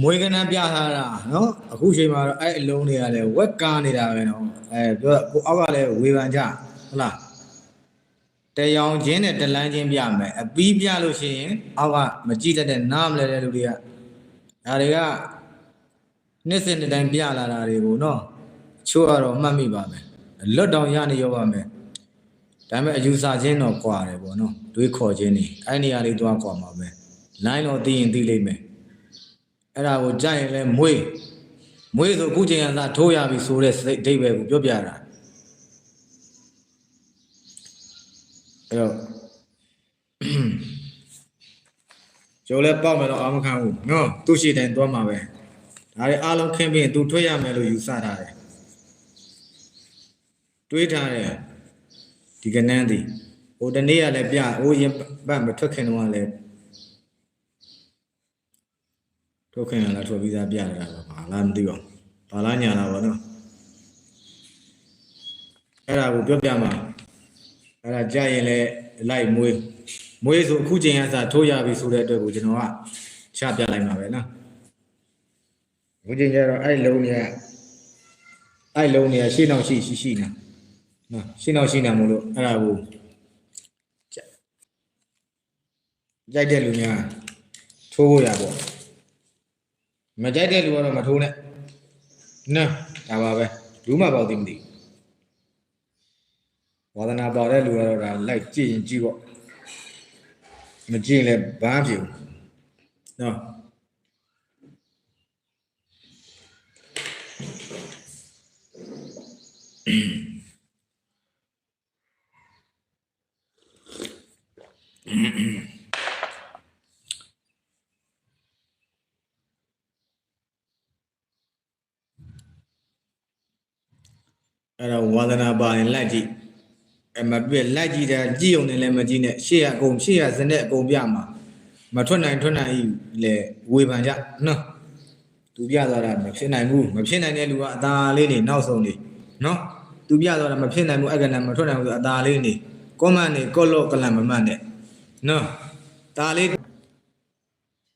မွေးကနန်းပြထားတာနော်အခုချိန်မှာတော့အဲ့အလုံးတွေကလည်းဝက်ကားနေတာပဲနော်အဲပြောကိုအောက်ကလည်းဝေဖန်ကြဟုတ်လားတရောင်ချင်းနဲ့တလန်းချင်းပြမယ်အပီးပြလို့ရှိရင်အောက်ကမကြည့်တတ်တဲ့နားမလဲတဲ့လူတွေကဒါတွေကနှစ်စဉ်တစ်တိုင်းပြလာတာတွေကိုနော်အချို့ကတော့မှတ်မိပါမယ်လွတ်တောင်ရနေရောပါမယ်ဒါပေမဲ့အယူဆချင်းတော့ကွာတယ်ပေါ့နော်တွေးခေါ်ချင်းနေအဲ့နေရာလေးသွားကွာမှာပဲလိုင်းတော့သိရင်သိလိမ့်မယ် အဲ့ဒါကိုကြိုက်ရင်လည်းမွေးမွေးဆိုအခုချိန်ကသာထိုးရပြီဆိုတဲ့စိတ်အဓိပ္ပာယ်ကိုပြောပြတာအဲ့တော့ကျော်လဲပေါက်မယ်တော့အာမခံဘူးနော်သူ့ရှိတိုင်းသွားမှာပဲဒါတွေအားလုံးခင်းပြီးရင်သူထွက်ရမယ်လို့ယူဆထားတယ်တွေးထားတယ်ဒီကနန်းသည်ဟိုတနေ့ကလည်းပြဟိုရင်ပတ်မထွက်ခင်တော့လည်း ထုတ်ခိုင်းလာထွက်ပြီးသားပြရတာပါလားမသိပါဘူးဘာလားညာလားဗောနော်အဲ့ဒါကိုပြောပြမှာအဲ့ဒါကြာရင်လည်းလိုက်မွေးမွေးဆိုအခုချိန်ကစထိုးရပြီဆိုတဲ့အတွက်ကိုကျွန်တော်ကချပြလိုက်မှာပဲနော်အခုချိန်ကျတော့အဲ့လုံးတွေကအဲ့လုံးတွေကရှင်းအောင်ရှိရှိရှိနေနော်ရှင်းအောင်ရှိနေမလို့အဲ့ဒါကိုရိုက်တဲ့လူများထိုးဖို့ရပေါ့ မကြိုက်တဲ့လူကတော့မထိုးနဲ့နော်ဒါပါပဲဘူးမှပေါ့သိမသိဝါသနာပေါတဲ့လူကတော့ဒါလိုက်ကြည့်ရင်ကြည့်ပေါ့မကြည့်ရင်လည်းဘာဖြစ်ဘူးနော် အဲ့တော့ဝါသနာပါရင်လိုက်ကြည့်အမပြည့်လိုက်ကြည့်တာကြည့်ုံနဲ့လည်းမကြည့်နဲ့ရှေ့ကအကုန်ရှေ့ကစနဲ့အကုန်ပြမှာမထွက်နိုင်ထွက်နိုင်လေဝေဖန်ကြနော်သူပြသွားတာမဖြစ်နိုင်ဘူးမဖြစ်နိုင်တဲ့လူကအသာလေးနေနောက်ဆုံးနေနော်သူပြသွားတာမဖြစ်နိုင်ဘူးအကနမထွက်နိုင်ဘူးဆိုအသာလေးနေကွန်မန့်နေကော့လော့ကလန်မမတ်နဲ့နော်ဒါလေး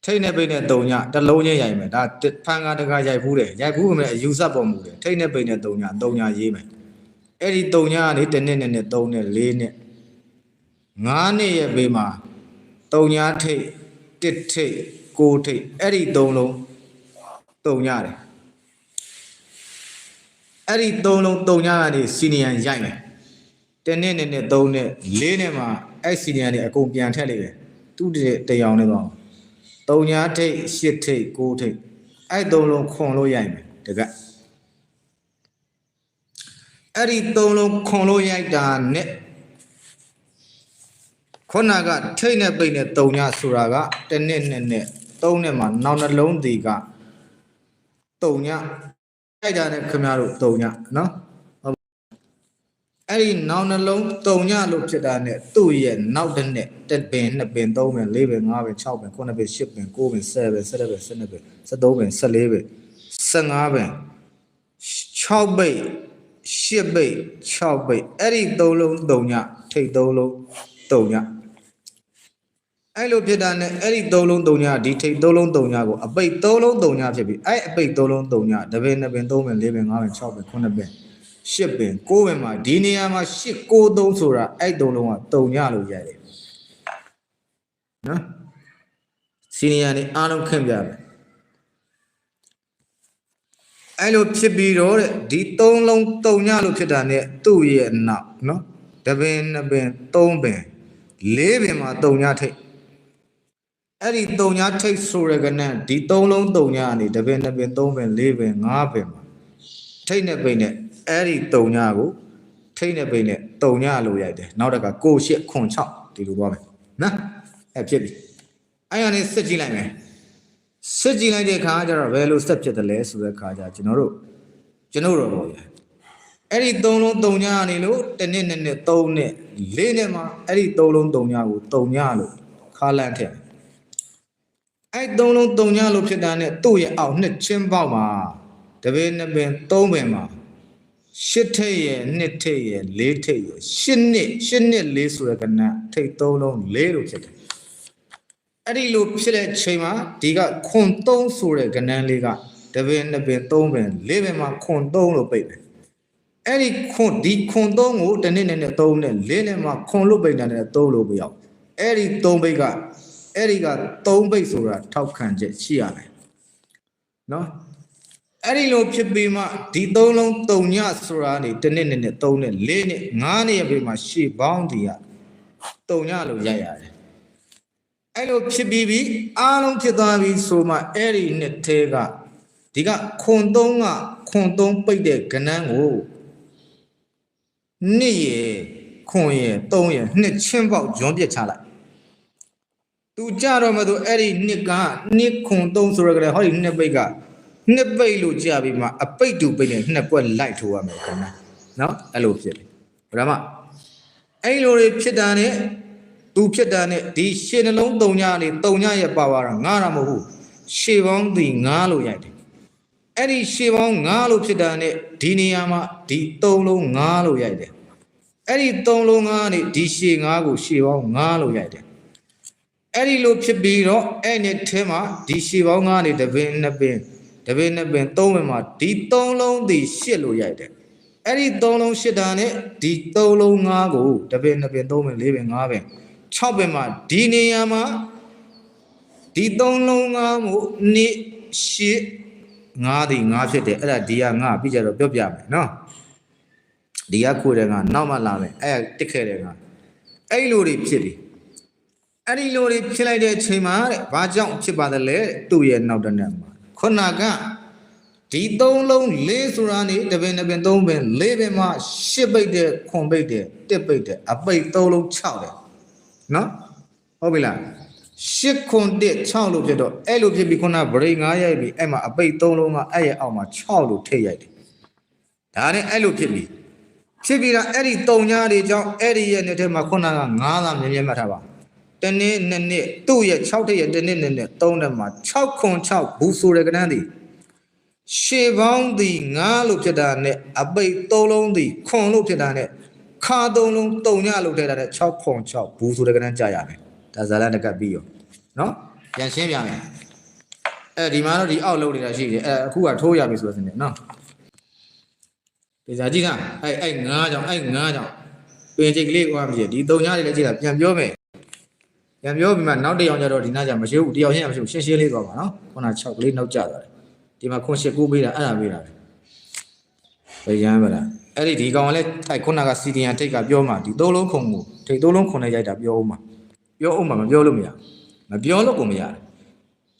ထိတ်နဲ့ပိတ်နဲ့တုံညတစ်လုံးချင်းရိုက်မယ်ဒါဖန်ကားတကားရိုက်ဘူးတယ်ရိုက်ဘူးပဲအယူဆပေါ်မူတယ်ထိတ်နဲ့ပိတ်နဲ့တုံညတုံညရေးမယ် အဲ့ဒီတုံညကနေတစ်နှစ်နဲ့နဲ့3နဲ့4နဲ့5နှစ်ရဲ့ဘေးမှာတုံညထိတ်တစ်ထိတ်6ထိတ်အဲ့ဒီ3လုံးတုံညတယ်အဲ့ဒီ3လုံးတုံညကနေစီနီယံရိုက်မယ်တစ်နှစ်နဲ့နဲ့3နဲ့4နဲ့မှာအဲ့စီနီယံတွေအကုန်ပြန်ထက်လိုက်တယ်သူ့တရောင်နဲ့ပေါ့တုံညာထိတ်ရှစ်ထိတ်ကိုးထိတ်အဲ့သုံးလုံးခွန်လို့ရိုက်မယ်တက အဲ့ဒီသုံးလုံးခွန်လို့ရိုက်တာနဲ့ခုနကထိတ်နဲ့ပိတ်နဲ့တုံညာဆိုတာကတစ်နှစ်နဲ့နဲ့သုံးနဲ့မှာနောက်နှလုံးဒီကတုံညာရိုက်တာနဲ့ခင်ဗျားတို့တုံညာနော်အဲ့ဒီနောက်နှလုံးတုံညလို့ဖြစ်တာနဲ့သူ့ရဲ့နောက်တစ်နှစ်တစ်ပင်နှစ်ပင်သုံးပင်လေးပင်ငါးပင်၆ပင်ခုနှစ်ပင်ရှစ်ပင်ကိုးပင်ဆယ်ပင်ဆယ်ပင်ဆယ်နှစ်ပင်ဆယ်သုံးပင်ဆယ်လေးပင်ဆယ်ငါးပင်၆ပိတ် ရှစ်ပိတ်၆ပိတ်အဲ့ဒီသုံးလုံးတုံညထိတ်သုံးလုံးတုံညအဲ့လိုဖြစ်တာနဲ့အဲ့ဒီသုံးလုံးတုံညဒီထိတ်သုံးလုံးတုံညကိုအပိတ်သုံးလုံးတုံညဖြစ်ပြီးအဲ့အပိတ်သုံးလုံးတုံညတစ်ပင်နှစ်ပင်သုံးပင်လေးပင်ငါးပင်၆ပင်ခုနှစ်ပင်ရှစ်ပင်ကိုးပင်မှာဒီနေရာမှာရှစ်ကိုးသုံးဆိုတာအဲ့သုံးလုံးကတုံညလို့ရတယ်နော်စီနီယာနေအားလုံးခန့်ပြမယ် အဲ့လိုဖြစ်ပြီးတော့တဲ့ဒီသုံးလုံးတုံညလို့ဖြစ်တာ ਨੇ သူ့ရဲ့နောက်နော်တပင်နှစ်ပင်သုံးပင်လေးပင်မှာတုံညထိတ်အဲ့ဒီတုံညထိတ်ဆိုရကနန်းဒီသုံးလုံးတုံညကနေတပင်နှစ်ပင်သုံးပင်လေးပင်ငါးပင်မှာထိတ်နဲ့ပိတ်နဲ့အဲ့ဒီတုံညကိုထိတ်နဲ့ပိတ်နဲ့တုံညလို့ရိုက်တယ်နောက်တကကိုရှစ်ခွန်6ဒီလိုသွားမယ်နော်အဲ့ဖြစ်ပြီအဲ့ရနေစစ်ကြည့်လိုက်မယ် စစ်ကြည့်လိုက်တဲ့အခါကျတော့ဘယ်လိုဆက်ဖြစ်တယ်လဲဆိုတဲ့အခါကျကျွန်တော်တို့ကျွန်တော်တို့ပေါ့ဗျာအဲ့ဒီသုံးလုံးတုံညနေလို့တစ်နှစ်နှစ်နှစ်သုံးနှစ်လေးနှစ်မှာအဲ့ဒီသုံးလုံးတုံညကိုတုံညလို့ခါလန့်ထည့်အဲ့သုံးလုံးတုံညလို့ဖြစ်တာနဲ့သူ့ရဲ့အောက်နှစ်ချင်းပေါက်မှာတပင်းနှစ်ပင်သုံးပင်မှာရှစ်ထိပ်ရဲ့နှစ်ထိပ်ရဲ့လေးထိပ်ရဲ့ရှစ်နှစ်ရှစ်နှစ်လေးဆိုတဲ့ကဏ္ဍထိပ်သုံးလုံးလေးလို့ဖြစ်တယ် အဲ့ဒီလိုဖြစ်တဲ့ချိန်မှာဒီကခွန်3ဆိုတဲ့ကဏ္ဍလေးကတပင်နှစ်ပင်သုံးပင်လေးပင်မှာခွန်3လို့ပိတ်တယ်အဲ့ဒီခွန်ဒီခွန်3ကိုတစ်နှစ်နဲ့နဲ့3နဲ့လေးနဲ့မှာခွန်လို့ပိတ်တယ်နဲ့3လို့ပြောက်အဲ့ဒီ3ပိတ်ကအဲ့ဒီက3ပိတ်ဆိုတာထောက်ခံချက်ရှိရမယ်နော်အဲ့ဒီလိုဖြစ်ပြီးမှဒီသုံးလုံးတုံညဆိုတာနေတစ်နှစ်နဲ့နဲ့3နဲ့4နဲ့5နဲ့ပြေးမှာရှေ့ပေါင်းဒီကတုံညလို့ရိုက်ရတယ် အဲ့လိုဖြစ်ပြီးပြီအားလုံးဖြစ်သွားပြီဆိုမှအဲ့ဒီနှစ်သေးကဒီကခွန်3ကခွန်3ပိတ်တဲ့ကဏ္ဍကိုနှစ်ရယ်ခွန်ရယ်3ရယ်နှစ်ချင်းပေါက်ဂျွန်ပြစ်ချလိုက်သူကြတော့မသူအဲ့ဒီနှစ်ကနှစ်ခွန်3ဆိုရကြတယ်ဟောဒီနှစ်ပိတ်ကနှစ်ပိတ်လို့ကြာပြီးမှအပိတ်တူပိတ်နဲ့နှစ်ကွက်လိုက်ထိုးရမယ်ခင်ဗျာနော်အဲ့လိုဖြစ်တယ်ဗရမအဲ့လိုတွေဖြစ်တာနဲ့ သူဖြစ်တာနဲ့ဒီရှင်းနှလုံးတုံညနေတုံညရဲ့ပါဝါတော့ငါတာမဟုတ်ဘူးရှေပေါင်းဒီငါလို့ရိုက်တယ်အဲ့ဒီရှေပေါင်းငါလို့ဖြစ်တာနဲ့ဒီနေရာမှာဒီသုံးလုံးငါလို့ရိုက်တယ်အဲ့ဒီသုံးလုံးငါနေဒီရှေငါကိုရှေပေါင်းငါလို့ရိုက်တယ်အဲ့ဒီလိုဖြစ်ပြီးတော့အဲ့နဲ့ထဲမှာဒီရှေပေါင်းငါနေတပင်နှစ်ပင်တပင်နှစ်ပင်သုံးပင်မှာဒီသုံးလုံးဒီရှစ်လို့ရိုက်တယ်အဲ့ဒီသုံးလုံးရှစ်တာနဲ့ဒီသုံးလုံးငါးကိုတပင်နှစ်ပင်သုံးပင်လေးပင်ငါးပင် 6ပင်မှာဒီနေရာမှာဒီသုံးလုံးငါးမို့နှစ်ရှစ်ငါးဒီငါးဖြစ်တယ်အဲ့ဒါဒီကငါပြီးကြတော့ပြောပြမယ်နော်ဒီကခိုးတယ်ငါနောက်မှလာမယ်အဲ့တစ်ခဲ့တယ်ငါအဲ့လိုတွေဖြစ်တယ်အဲ့ဒီလိုတွေဖြစ်လိုက်တဲ့အချိန်မှာတဲ့ဘာကြောင့်ဖြစ်ပါသလဲသူ့ရဲ့နောက်တစ်နေ့မှာခုနကဒီသုံးလုံးလေးဆိုတာနေတပင်တပင်သုံးပင်လေးပင်မှာရှစ်ပိတ်တဲ့ခွန်ပိတ်တဲ့တစ်ပိတ်တဲ့အပိတ်သုံးလုံး6တယ် နော်ဟုတ်ပြီလားရှစ်ခွန်တစ်6လို့ဖြစ်တော့အဲ့လိုဖြစ်ပြီးခုနဗရိတ်9ရိုက်ပြီးအဲ့မှာအပိတ်သုံးလုံးကအဲ့ရဲ့အောက်မှာ6လို့ထိတ်ရိုက်တယ်ဒါနဲ့အဲ့လိုဖြစ်ပြီးဖြစ်ပြီးတော့အဲ့ဒီတုံညာတွေကြောင့်အဲ့ဒီရဲ့နှစ်ထဲမှာခုနက9သာမြင်မြင်မှတ်ထားပါတနေ့နှစ်နှစ်သူ့ရဲ့6ထည့်ရဲ့တနေ့နှစ်နှစ်3တက်မှာ6ခွန်6ဘူးဆိုတဲ့ကဏ္ဍသည်ရှေပေါင်းသည်9လို့ဖြစ်တာနဲ့အပိတ်3လုံးသည်ခွန်လို့ဖြစ်တာနဲ့ ခါ3လုံး3ညလို့ထည့်တာနဲ့6ခွန်6ဘူးဆိုတဲ့ကဏ္ဍကြာရမယ်ဒါဇာလန်တကပ်ပြီးရောနော်ပြန်ရှင်းပြမယ်အဲဒီမှာတော့ဒီအောက်လုံးနေတာရှိတယ်အဲအခုကထိုးရပြီဆိုတော့စနေနော်ဒီစားကြည့်တာအဲအဲ9ကြောင့်အဲ9ကြောင့်ပင်ချိတ်ကလေးကွာမရှိဒီ3ညလေးလည်းကြည့်တာပြန်ပြောမယ်ပြန်ပြောပြီးမှနောက်တစ်ယောက်ကျတော့ဒီနားကျမရှိဘူးတယောက်ချင်းမရှိဘူးရှင်းရှင်းလေးသွားပါနော်ခုန6ကလေးနောက်ကျသွားတယ်ဒီမှာခွန်ရှစ်ကိုပေးတာအဲ့ဒါပေးတာပဲရမ်းပါလား အဲ့ဒီဒီကောင်ကလည်းအဲ့ခုနကစီဒီယန်ထိတ်ကပြောမှဒီသုံးလုံးခုံကိုထိတ်သုံးလုံးခုံနဲ့ရိုက်တာပြောအောင်မှာပြောအောင်မှာမပြောလို့မရမပြောလို့ကိုမရတယ်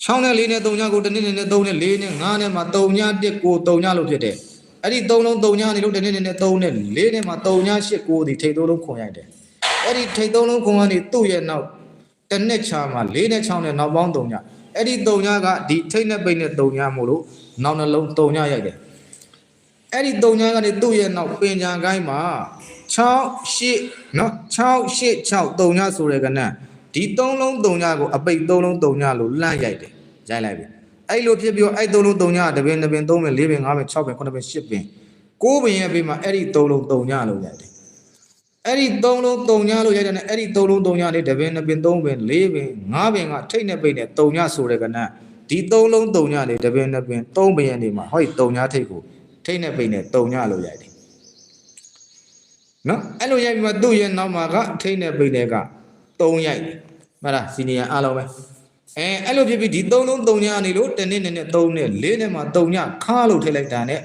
6နဲ့4နဲ့3ညကိုတစ်နေ့နဲ့3နဲ့4နဲ့5နဲ့မှာ3ည1ကို3ညလို့ဖြစ်တယ်အဲ့ဒီ3လုံး3ညနေလို့တစ်နေ့နဲ့3နဲ့4နဲ့မှာ3ည8ကိုဒီထိတ်သုံးလုံးခုံရိုက်တယ်အဲ့ဒီထိတ်သုံးလုံးခုံကနေသူ့ရဲ့နောက်တစ်နှစ်ချာမှာ၄နဲ့6နဲ့နောက်ပေါင်း3ညအဲ့ဒီ3ညကဒီထိတ်နဲ့ပိတ်နဲ့3ညမို့လို့နောက်နှလုံး3ညရိုက်တယ် အဲ့ဒီ3ညကနေသူ့ရဲ့နောက်ပင်ညာကိုင်းမှာ6 8နော်6 8 6 3ညဆိုတဲ့ကဏ္ဍဒီ3လုံး3ညကိုအပိတ်3လုံး3ညလို့လန့်ရိုက်တယ်ရိုက်လိုက်ပြီအဲ့လိုဖြစ်ပြီးတော့အဲ့3လုံး3ညကတပင်တပင်3ပင်4ပင်5ပင်6ပင်9ပင်10ပင်9ပင်ရဲ့ဘေးမှာအဲ့ဒီ3လုံး3ညလို့ရိုက်တယ်အဲ့ဒီ3လုံး3ညလို့ရိုက်တယ်နဲ့အဲ့ဒီ3လုံး3ညလေးတပင်2ပင်3ပင်4ပင်5ပင်ကထိတ်နဲ့ပိတ်နဲ့3ညဆိုတဲ့ကဏ္ဍဒီ3လုံး3ညလေးတပင်2ပင်3ပင်ရဲ့နေမှာဟောဒီ3ညထိတ်ကို ထိတ်နဲ့ပိတ်နဲ့3ညလို့ရိုက်တယ်နော်အဲ့လိုရိုက်ပြီးမှသူ့ရဲ့နောက်မှာကထိတ်နဲ့ပိတ်တဲ့က3ရိုက်တယ်မှတ်လားစီနီယာအားလုံးပဲအဲအဲ့လိုဖြစ်ပြီးဒီ3လုံး3ညနေလို့တစ်နေ့နဲ့နဲ့3နဲ့4နဲ့မှာ3ညခါလို့ထိတ်လိုက်တာနဲ့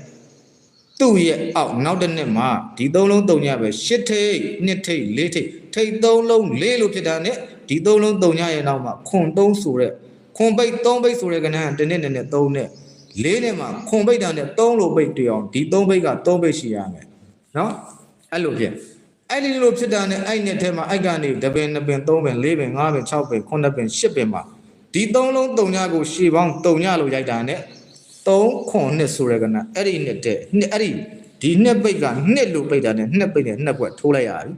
သူ့ရဲ့အောက်နောက်တစ်နှစ်မှာဒီသုံးလုံးသုံးညပဲရှစ်ထိတ်နှစ်ထိတ်လေးထိတ်ထိတ်သုံးလုံးလေးလို့ဖြစ်တာနဲ့ဒီသုံးလုံးသုံးညရဲ့နောက်မှာခွန်သုံးဆိုတဲ့ခွန်ပိတ်သုံးပိတ်ဆိုတဲ့ကဏ္ဍတစ်နှစ်နဲ့နဲ့သုံးနဲ့ လေးနဲ့မှာခွန်ပိတ်တံနဲ့သုံးလိုပိတ်တရောင်ဒီသုံးပိတ်ကသုံးပိတ်ရှိရမယ်နော်အဲ့လိုဖြစ်အဲ့ဒီလိုဖြစ်တာနဲ့အဲ့နဲ့ထဲမှာအိုက်ကနေတပင်နှစ်ပင်သုံးပင်လေးပင်ငါးပင်၆ပင်ခုနှစ်ပင်၈ပင်မှာဒီသုံးလုံးတုံညကိုရှေ့ပေါင်းတုံညလို့ရိုက်တာနဲ့3ခွန်နှစ်ဆိုရကနာအဲ့ဒီနှစ်တဲ့နှစ်အဲ့ဒီဒီနှစ်ပိတ်ကနှစ်လို့ပိတ်တာနဲ့နှစ်ပိတ်နဲ့နှစ်ပွက်ထိုးလိုက်ရပြီ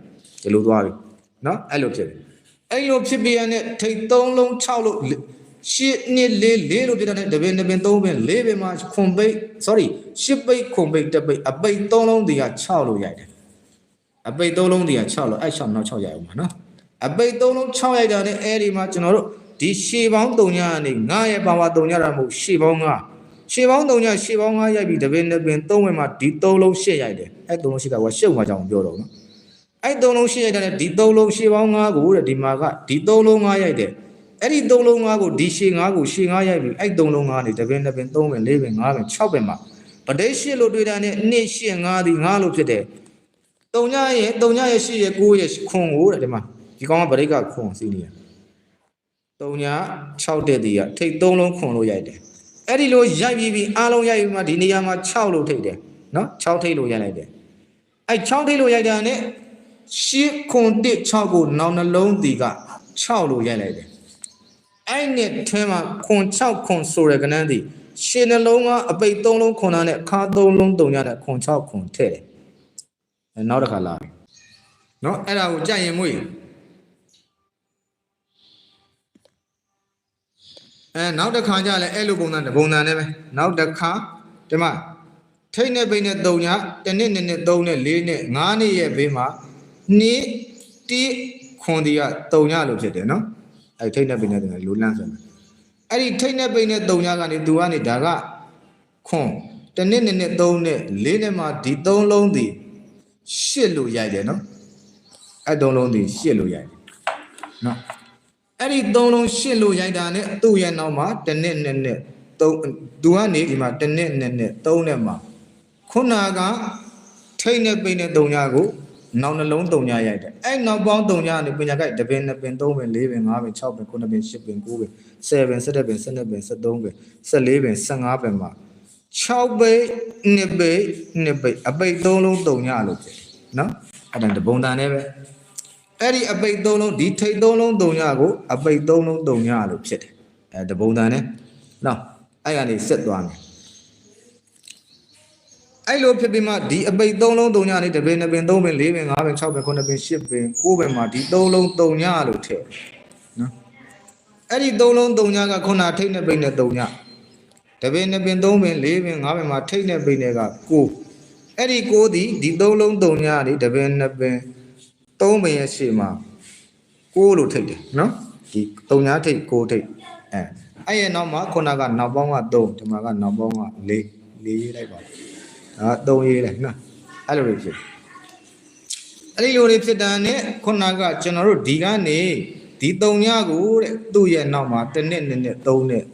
ဒီလိုသွားပြီနော်အဲ့လိုဖြစ်တယ်အဲ့လိုဖြစ်ပြီးရတဲ့ထိတ်3လုံး6လုံး ရှစ်နှစ်လေးလေးလို့ပြတဲ့တပင်တပင်သုံးပင်လေးပင်မှာခွန်ပိတ် sorry ရှစ်ပိတ်ခွန်ပိတ်တပိတ်အပိတ်သုံးလုံးတွေက6လို့ရိုက်တယ်အပိတ်သုံးလုံးတွေက6လို့အဲ့6နောက်6ရိုက်အောင်ပါနော်အပိတ်သုံးလုံး6ရိုက်တာနဲ့အဲ့ဒီမှာကျွန်တော်တို့ဒီရှေပေါင်း3ညကနေ9ရဲ့ပါဝါ3ညတာမဟုတ်ရှေပေါင်း9ရှေပေါင်း3ညရှေပေါင်း9ရိုက်ပြီးတပင်တပင်သုံးပင်မှာဒီ3လုံး8ရိုက်တယ်အဲ့3လုံး8ကဟိုရှုပ်မှာကြောင်ပြောတော့နော်အဲ့3လုံး8ရိုက်တာနဲ့ဒီ3လုံးရှေပေါင်း9ကိုတဲ့ဒီမှာကဒီ3လုံး9ရိုက်တယ် အဲ့ဒီ3လုံး9ကိုဒီရှေ9ကိုရှေ9ရိုက်ပြီးအဲ့3လုံး9နေတပင်းတပင်း3ဝင်4ဝင်5ဝင်6ဝင်မှာပဒိရှစ်လို့တွေ့တာနဲ့2 8 5ဒီ9လို့ဖြစ်တယ်3ညရဲ့3ညရဲ့8ရဲ့9ရဲ့ခွန်ကိုတဲ့ဒီမှာဒီကောင်ကဗရိတ်ကခွန်စီးနေတယ်3ည6တက်တီးကထိတ်3လုံးခွန်လို့ရိုက်တယ်အဲ့ဒီလိုရိုက်ပြီးပြီးအားလုံးရိုက်ပြီးမှဒီနေရာမှာ6လို့ထိတ်တယ်နော်6ထိတ်လို့ရိုက်လိုက်တယ်အဲ့6ထိတ်လို့ရိုက်တာနဲ့8ခွန်1 6ကိုနောက်နှလုံးတီက6လို့ရိုက်လိုက်တယ် အဲ့နဲ့ထဲမှာခွန်6ခွန်ဆိုရယ်ကနန်းတီရှင်းနှလုံးကအပိတ်3လုံးခွန်တာနဲ့ခါ3လုံး3ညနဲ့ခွန်6ခွန်ထည့်တယ်အဲ့နောက်တစ်ခါလာပြီနော်အဲ့ဒါကိုကြက်ရင်မွေးအဲနောက်တစ်ခါကျလဲအဲ့လိုပုံစံတစ်ပုံစံနဲ့ပဲနောက်တစ်ခါဒီမှာထိတ်နဲ့ပိတ်နဲ့3ညတစ်နှစ်နှစ်နှစ်3နဲ့4နဲ့5နှစ်ရဲ့ဘေးမှာနှစ်တိခွန်ဒီက3ညလို့ဖြစ်တယ်နော် အဲ့ထိတ်နဲ့ပိတ်နဲ့3ညလိုလန့်ဆိုမယ်အဲ့ဒီထိတ်နဲ့ပိတ်နဲ့3ညကနေသူကနေဒါကခွန်တစ်နှစ်နှစ်နှစ်3နဲ့4နဲ့မှာဒီ3လုံးဒီရှစ်လို့ရိုက်တယ်နော်အဲ့3လုံးဒီရှစ်လို့ရိုက်တယ်နော်အဲ့ဒီသုံးလုံးရှစ်လို့ရိုက်တာနဲ့သူ့ရဲ့နောက်မှာတစ်နှစ်နှစ်နှစ်သုံးသူကနေဒီမှာတစ်နှစ်နှစ်နှစ်သုံးနဲ့မှာခုနကထိတ်နဲ့ပိတ်နဲ့သုံးညကို နောက်နှလုံးသုံးညရိုက်တယ်အဲ့နောက်ပေါင်းသုံးညကနေပညာကြိုက်တစ်ပင်နှစ်ပင်သုံးပင်လေးပင်ငါးပင်၆ပင်ခုနှစ်ပင်ရှစ်ပင်ကိုးပင်ဆယ်ပင်၁၁ပင်၁၂ပင်၁၃ပင်၁၄ပင်၁၅ပင်မှာ6ပိတ်2ပိတ်2ပိတ်အပိတ်3လုံး3ညလို့ဖြစ်တယ်နော်အဲ့ဒါတပုံတန်နဲ့ပဲအဲ့ဒီအပိတ်3လုံးဒီထိတ်3လုံး3ညကိုအပိတ်3လုံး3ညလို့ဖြစ်တယ်အဲတပုံတန်နဲ့နော်အဲ့ကနေဆက်သွားမယ် အဲ့လိုဖြစ်ပြီးမှဒီအပိတ်3လုံး3ညနေတပင်2ပင်3ပင်4ပင်5ပင်6ပင်9ပင်10ပင်9ပင်မှာဒီ3လုံး3ညလို့ထည့်နော်အဲ့ဒီ3လုံး3ညကခုနထိတ်နဲ့ပိတ်နဲ့3ညတပင်2ပင်3ပင်4ပင်5ပင်မှာထိတ်နဲ့ပိတ်နဲ့က9အဲ့ဒီ9ဒီဒီ3လုံး3ညနေတပင်2ပင်3ပင်ရဲ့ရှေ့မှာ6လို့ထိတ်တယ်နော်ဒီ3ညထိတ်6ထိတ်အဲအဲ့ရဲ့နောက်မှာခုနကနောက်ပေါင်းက3ဒီမှာကနောက်ပေါင်းက4 4ရေးလိုက်ပါ ဒါ3ရေးလိုက်နော်အဲ့လိုတွေဖြစ်အဲ့ဒီလိုတွေဖြစ်တာနဲ့ခုနကကျွန်တော်တို့ဒီကနေဒီ3ညကိုတဲ့သူ့ရဲ့နောက်မှာတစ်နှစ်နှစ်နှစ်3နှစ်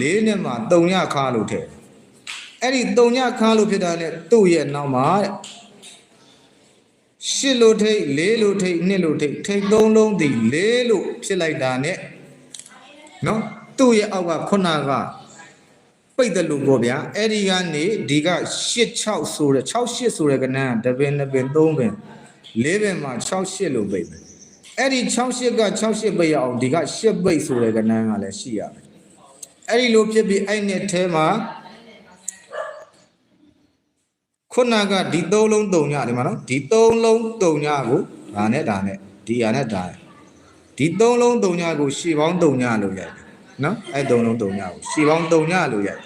4နှစ်မှာ3ညခါလို့ထည့်အဲ့ဒီ3ညခါလို့ဖြစ်တာနဲ့သူ့ရဲ့နောက်မှာတဲ့ရှစ်လို့ထိတ်လေးလို့ထိတ်နှစ်လို့ထိတ်ထိတ်သုံးလုံးဒီလေးလို့ဖြစ်လိုက်တာနဲ့နော်သူ့ရဲ့အောက်ကခုနက ပိတ်တယ်လို့ပေါ့ဗျာအဲ့ဒီကနေဒီက86ဆိုတဲ့68ဆိုတဲ့ကဏ္ဍတပင်နှစ်ပင်သုံးပင်လေးပင်မှာ68လို့ပိတ်မယ်အဲ့ဒီ68က68ပိတ်ရအောင်ဒီက8ပိတ်ဆိုတဲ့ကဏ္ဍကလည်းရှိရမယ်အဲ့ဒီလိုဖြစ်ပြီးအဲ့နဲ့ထဲမှာခုနကဒီသုံးလုံးတုံညဒီမှာနော်ဒီသုံးလုံးတုံညကိုဒါနဲ့ဒါနဲ့ဒီဟာနဲ့ဒါနဲ့ဒီသုံးလုံးတုံညကိုရှေပေါင်းတုံညလို့ရိုက်တယ်နော်အဲ့သုံးလုံးတုံညကိုရှေပေါင်းတုံညလို့ရိုက်တယ်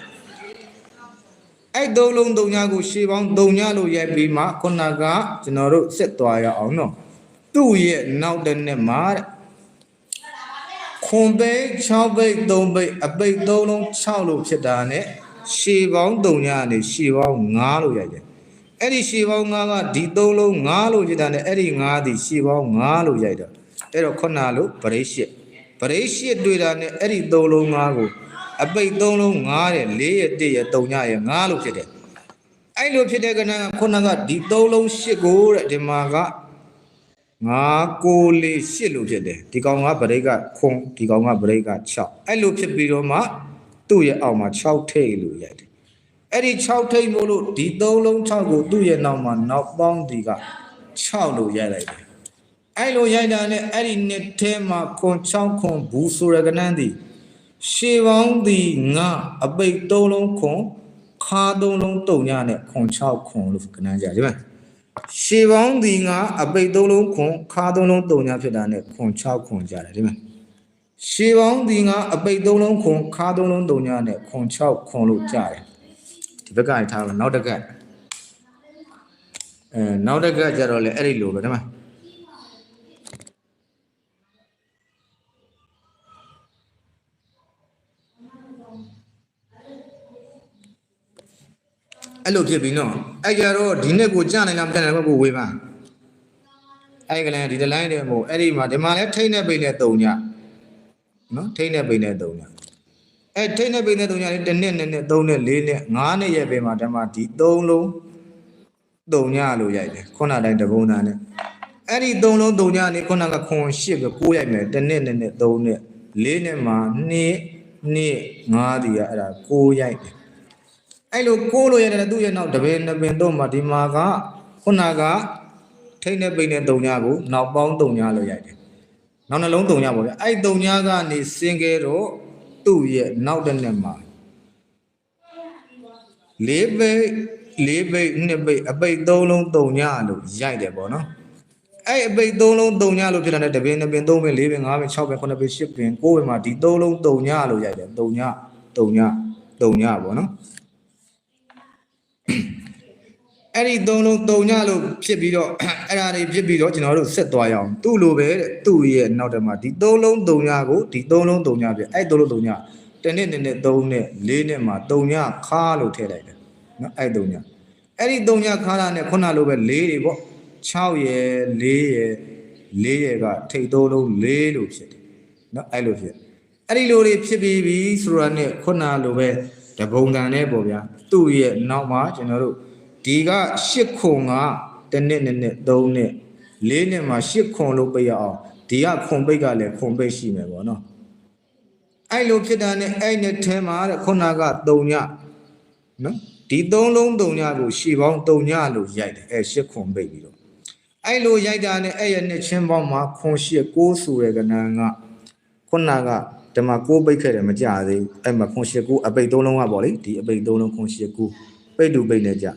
အဲ့သုံးလုံးတုံညကိုရှေပေါင်းတုံညလို့ရိုက်ပြီးမှခုနကကျွန်တော်တို့ဆက်သွားရအောင်နော်သူ့ရဲ့နောက်တစ်နှစ်မှာတဲ့ခွန်ပိတ်6ပိတ်3ပိတ်အပိတ်3လုံး6လို့ဖြစ်တာနဲ့ရှေပေါင်း3ညနေရှေပေါင်း5လို့ရိုက်တယ်အဲ့ဒီရှေပေါင်း9ကဒီ3လုံး9လို့ဖြစ်တာနဲ့အဲ့ဒီ9ဒီရှေပေါင်း9လို့ရိုက်တော့အဲ့တော့ခုနလို့ဗရိတ်ရှစ်ဗရိတ်ရှစ်တွေ့တာနဲ့အဲ့ဒီ3လုံး9ကို အပိတ်3လုံး9တဲ့4ရဲ့1ရဲ့3ညရဲ့9လို့ဖြစ်တယ်အဲ့လိုဖြစ်တဲ့ကဏ္ဍကခုနကဒီ3လုံး8ကိုတဲ့ဒီမှာက9 9 4 8လို့ဖြစ်တယ်ဒီကောင်ကဗရိတ်ကခွန်ဒီကောင်ကဗရိတ်က6အဲ့လိုဖြစ်ပြီးတော့မှသူ့ရဲ့အောက်မှာ6ထိပ်လို့ရိုက်တယ်အဲ့ဒီ6ထိပ်မို့လို့ဒီ3လုံး6ကိုသူ့ရဲ့နောက်မှာနောက်ပေါင်းဒီက6လို့ရိုက်လိုက်တယ်အဲ့လိုရိုက်တာနဲ့အဲ့ဒီနှစ်ထဲမှာခွန်6ခွန်ဘူးဆိုရကနန်းဒီ ရှေပေါင်းဒီငါအပိတ်3လုံးခွန်ခါ3လုံးတုံညနဲ့ခွန်6ခွန်လို့ကနန်းကြဒီမှာရှေပေါင်းဒီငါအပိတ်3လုံးခွန်ခါ3လုံးတုံညဖြစ်တာနဲ့ခွန်6ခွန်ကြတယ်ဒီမှာရှေပေါင်းဒီငါအပိတ်3လုံးခွန်ခါ3လုံးတုံညနဲ့ခွန်6ခွန်လို့ကြတယ်ဒီဘက်ကထားလို့နောက်တစ်ကက်အဲနောက်တစ်ကက်ကြတော့လေအဲ့ဒီလိုပဲဒီမှာ အဲ့လိုဖြစ်ပြီနော်အဲ့ကြတော့ဒီနှစ်ကိုကြာနိုင်လားမကြာနိုင်ဘူးကိုဝေးပါအဲ့ကလည်းဒီတလိုင်းတည်းမို့အဲ့ဒီမှာဒီမှာလဲထိတ်နဲ့ပိတ်နဲ့တုံညနော်ထိတ်နဲ့ပိတ်နဲ့တုံညအဲ့ထိတ်နဲ့ပိတ်နဲ့တုံညလေးတစ်နှစ်နှစ်နှစ်သုံးနှစ်လေးနှစ်ငါးနှစ်ရဲ့ပင်မှာဓမ္မဒီသုံးလုံးတုံညလို့ရိုက်တယ်ခုနတိုင်းတပုံးသားနဲ့အဲ့ဒီသုံးလုံးတုံညနေခုနကခွန်ရှစ်ပဲကိုးရိုက်မယ်တစ်နှစ်နှစ်နှစ်သုံးနှစ်လေးနှစ်မှာနှစ်နှစ်ငါးဒီကအဲ့ဒါကိုးရိုက်တယ် အဲ့လိုကိုးလို့ရတယ်သူ့ရဲ့နောက်တပင်နှစ်ပင်တော့မှဒီမှာကခုနကထိတ်နဲ့ပိတ်နဲ့တုံညာကိုနောက်ပေါင်းတုံညာလို့ရိုက်တယ်။နောက်နှလုံးတုံညာပေါ့ဗျာ။အဲ့တုံညာကနေစင်ကဲတော့သူ့ရဲ့နောက်တစ်နှစ်မှာလေးပိတ်လေးပိတ်နှစ်ပိတ်အပိတ်သုံးလုံးတုံညာလို့ရိုက်တယ်ပေါ့နော်။အဲ့အပိတ်သုံးလုံးတုံညာလို့ဖြစ်လာတဲ့တပင်နှစ်ပင်သုံးပင်လေးပင်ငါးပင်၆ပင်ခုနှစ်ပင်ရှစ်ပင်ကိုးပင်မှာဒီသုံးလုံးတုံညာလို့ရိုက်တယ်။တုံညာတုံညာတုံညာပေါ့နော်။ အဲ့ဒီသုံးလုံးတုံညလို့ဖြစ်ပြီးတော့အဲ့ဒါတွေဖြစ်ပြီးတော့ကျွန်တော်တို့ဆက်သွားရအောင်သူ့လိုပဲတဲ့သူ့ရဲ့နောက်တည်းမှာဒီသုံးလုံးတုံညကိုဒီသုံးလုံးတုံညပြအဲ့သုံးလုံးတုံညတစ်နှစ်နှစ်နှစ်သုံးနှစ်လေးနှစ်မှာတုံညခါလို့ထည့်လိုက်တယ်နော်အဲ့တုံညအဲ့ဒီတုံညခါတာနဲ့ခုနလိုပဲလေးတွေပေါ့6ရယ်4ရယ်4ရယ်ကထိတ်သုံးလုံး4လို့ဖြစ်တယ်နော်အဲ့လိုဖြစ်အဲ့ဒီလိုတွေဖြစ်ပြီးပြီဆိုတာနဲ့ခုနလိုပဲ တပုံတန်နဲ့ပေါ့ဗျာသူ့ရဲ့နောက်မှာကျွန်တော်တို့ဒီက8ခွန်ကတစ်နှစ်နှစ်နှစ်3နှစ်၄နှစ်မှာ8ခွန်လို့ပိတ်ရအောင်ဒီကခွန်ပိတ်ကလည်းခွန်ပိတ်ရှိမယ်ပေါ့နော်အဲ့လိုဖြစ်တာနဲ့အဲ့နဲ့ထဲမှာတဲ့ခုနက3ညနော်ဒီ3လုံး3ညကိုရှေ့ပေါင်း3ညလို့ရိုက်တယ်အဲ့8ခွန်ပိတ်ပြီးတော့အဲ့လိုရိုက်တာနဲ့အဲ့ရဲ့နှစ်ချင်းပေါင်းမှာခွန်8 9ဆိုတဲ့ကဏ္ဍကခုနက ဒီမှာ6ပိတ်ခဲ့တယ်မကြသေးဘူးအဲ့မှာခွန်8 9အပိတ်3လုံးကပေါ့လေဒီအပိတ်3လုံးခွန်8 9ပိတ်တူပိတ်နဲ့ကြ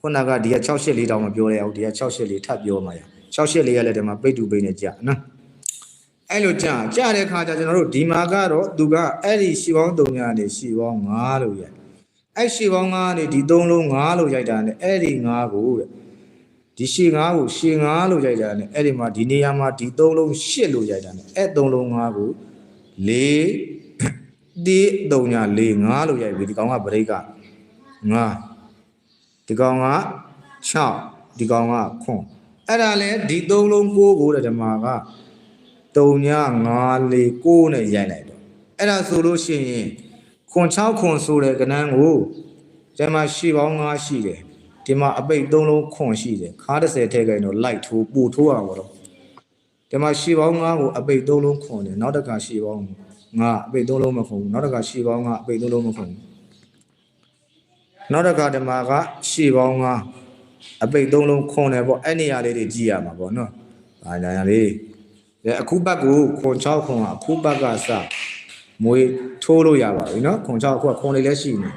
ခုနကဒီက684တောင်မပြောရအောင်ဒီက684ထပ်ပြောမှာရ684ရလည်းဒီမှာပိတ်တူပိတ်နေကြနော်အဲ့လိုကြာကြာတဲ့ခါကျကျွန်တော်တို့ဒီမှာကတော့သူကအဲ့ဒီရှီပေါင်း3ညာနေရှီပေါင်း9လို့ရိုက်အဲ့ရှီပေါင်း9နေဒီ3လုံး9လို့ရိုက်တာနဲ့အဲ့ဒီ9ကိုတဲ့ဒီရှီ9ကိုရှီ9လို့ရိုက်တာနဲ့အဲ့ဒီမှာဒီနေရာမှာဒီ3လုံး8လို့ရိုက်တာနဲ့အဲ့3လုံး9ကို 4ဒီ3ညာ4 5လို့ရိုက်ပြီဒီကောင်ကဗရိတ်က9ဒီကောင်က6ဒီကောင်ကခွန်အဲ့ဒါလဲဒီသုံးလုံး6ကိုတဲ့ဓမ္မက3ည5 4 9နဲ့ရိုက်လိုက်တော့အဲ့ဒါဆိုလို့ရှိရင်ခွန်6ခွန်ဆိုတဲ့ကဏ္ဍကိုဒီမှာရှေ့ပေါင်း5ရှိတယ်ဒီမှာအပိတ်3လုံးခွန်ရှိတယ်ခါ30ထည့်ခိုင်းတော့လိုက်ထိုးပူထိုးအောင်တော့ ဒီမှာရှေ့ပေါင်း5ကိုအပိတ်3လုံးခွန်တယ်နောက်တစ်ခါရှေ့ပေါင်း5အပိတ်3လုံးမခွန်ဘူးနောက်တစ်ခါရှေ့ပေါင်း5အပိတ်3လုံးမခွန်ဘူးနောက်တစ်ခါဓမ္မကရှေ့ပေါင်းကအပိတ်သုံးလုံးခွန်တယ်ပေါ့အဲ့နေရာလေးတွေကြည့်ရမှာပေါ့နော်။အားညာလေး။အခုဘက်ကိုခွန်6ခွန်ကအခုဘက်ကစမွေးထိုးလို့ရပါပြီနော်။ခွန်6အခုကခွန်လေးလည်းရှိနေ